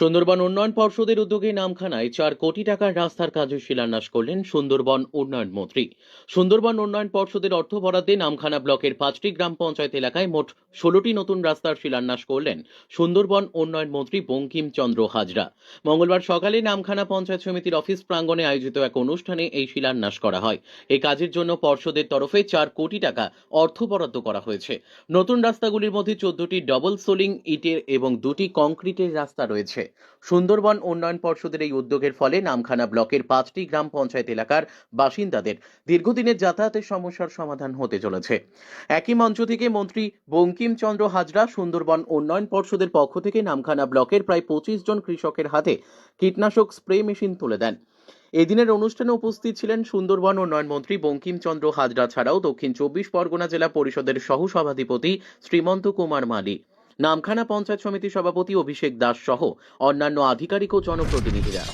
সুন্দরবন উন্নয়ন পর্ষদের উদ্যোগে নামখানায় চার কোটি টাকার রাস্তার কাজের শিলান্যাস করলেন সুন্দরবন উন্নয়ন মন্ত্রী। সুন্দরবন উন্নয়ন পর্ষদের অর্থ বরাদ্দে নামখানা ব্লকের পাঁচটি গ্রাম পঞ্চায়েত এলাকায় মোট ষোলোটি নতুন রাস্তার শিলান্যাস করলেন সুন্দরবন উন্নয়ন মন্ত্রী বঙ্কিম চন্দ্র হাজরা। মঙ্গলবার সকালে নামখানা পঞ্চায়েত সমিতির অফিস প্রাঙ্গণে আয়োজিত এক অনুষ্ঠানে এই শিলান্যাস করা হয়। এই কাজের জন্য পর্ষদের তরফে চার কোটি টাকা অর্থ বরাদ্দ করা হয়েছে। নতুন রাস্তাগুলির মধ্যে চোদ্দটি ডবল সোলিং ইটের এবং দুটি কংক্রিটের রাস্তা রয়েছে। সুন্দরবন উন্নয়ন পর্ষদের এই উদ্যোগের ফলে নামখানা ব্লকের পাঁচটি গ্রাম পঞ্চায়েত এলাকার বাসিন্দাদের দীর্ঘদিনের যাতায়াতের সমস্যার সমাধান হতে চলেছে। একই মঞ্চ থেকে মন্ত্রী বঙ্কিমচন্দ্র হাজরা সুন্দরবন উন্নয়ন পর্ষদের পক্ষ থেকে নামখানা ব্লকের প্রায় পঁচিশ জন কৃষকের হাতে কীটনাশক স্প্রে মেশিন তুলে দেন। এদিনের অনুষ্ঠানে উপস্থিত ছিলেন সুন্দরবন উন্নয়ন মন্ত্রী বঙ্কিমচন্দ্র হাজরা ছাড়াও দক্ষিণ চব্বিশ পরগনা জেলা পরিষদের সহসভাধিপতি শ্রীমন্ত কুমার মালি। নামখানা পঞ্চায়েত সমিতির সভাপতি অভিষেক দাস সহ অন্যান্য আধিকারিক ও জনপ্রতিনিধিরা।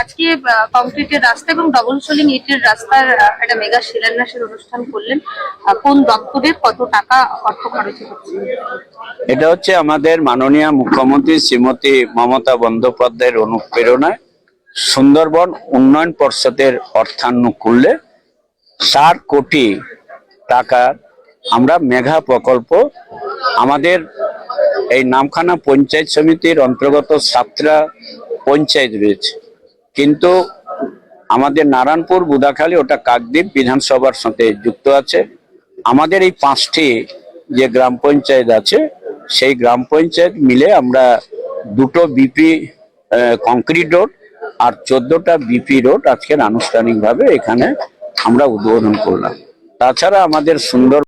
আজকে কংক্রিটের রাস্তা এবং ডবল সোলিং ইটের রাস্তার একটা মেগা শিলান্যাসের অনুষ্ঠান করলেন। কোন দপ্তরে কত টাকা অর্থ খরচ হচ্ছে? এটা হচ্ছে আমাদের মাননীয় মুখ্যমন্ত্রী শ্রীমতী মমতা বন্দ্যোপাধ্যায়ের অনুপ্রেরণায় সুন্দরবন উন্নয়ন পর্ষদের অর্থানুকূল্যে চার কোটি টাকা আমরা মেঘা প্রকল্প, আমাদের এই নামখানা পঞ্চায়েত সমিতির অন্তর্গত সাতটা পঞ্চায়েত রয়েছে। কিন্তু আমাদের নারায়ণপুর, বুদাখালী, ওটা কাকদ্বীপ বিধানসভার সাথে যুক্ত আছে। আমাদের এই পাঁচটি যে গ্রাম পঞ্চায়েত আছে, সেই গ্রাম পঞ্চায়েত মিলে আমরা দুটো বিপি কংক্রিট রোড আর চোদ্দটা বিপি রোড আজকের আনুষ্ঠানিকভাবে এখানে আমরা উদ্বোধন করলাম। তাছাড়া আমাদের সুন্দর